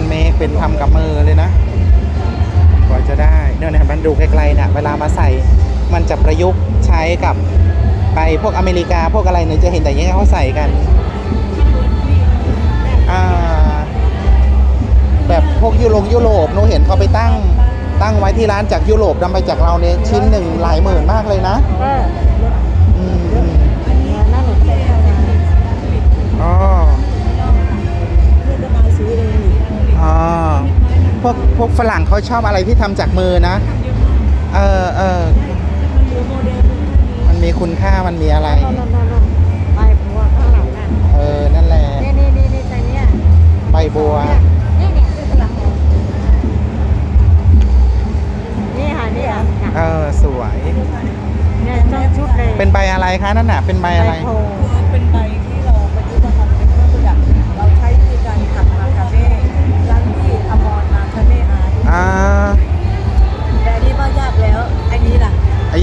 นด์เมดเป็นทำกับมือเลยนะกว่าจะได้เนี่ยนะมันดูไกลๆนี่ยเวลามาใส่มันจะประยุกต์ใช้กับไปพวกอเมริกาพวกอะไรเนี่ยจะเห็นแต่ยังเขาใส่กันแบบพวกยุโรปยุโรปหนูเห็นเขาไปตั้งตั้งไว้ที่ร้านจากยุโรปนำไปจากเราเนี่ยชิ้นหนึ่งหลายหมื่นมากเลยนะ วกพวกฝรั่งเขาชอบอะไรที่ทำจากมือนะ เออเออมันดูโมเดลมันมีคุณค่ามันมีอะไรนั่นนั่นนั่นใบบัวข้างหลังน่ะเออ นั่นแหละ นี่นี่นี่นี่ใจเนี้ยใบบัว นี่เนี่ยคือข้างหลังนี่ค่ะนี่ค่ะเออ สวย เนี่ยเจ้าชุดเลย เป็นใบอะไรคะนั่นน่ะ เป็นใบอะไรโพเป็นใบ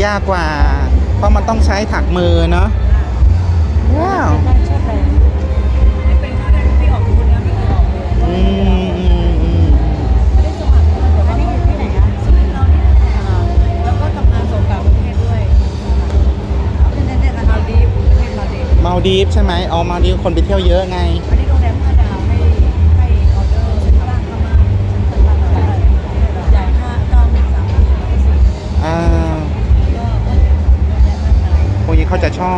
ยากกว่า เพราะมันต้องใช้ถักมือเนาะว้าวเจ้าชุดเลยนี่เป็นครั้งแรกที่ออกบูธนะไม่เคยออกเลยอืมอืมอืมไม่ได้สมัครเลยแต่อัว่านนี้อยู่ที่ไหนอะชีวิตเรานี่แหละแล้วก็ทำงานส่งต่างประเทศด้วยเนี่ยเนี่ยมาลดีฟประเทศมาลดีฟมาลดีฟใช่ไหมเอามาลดีฟคนไปเที่ยวเยอะไงอัน เขาจะชอบ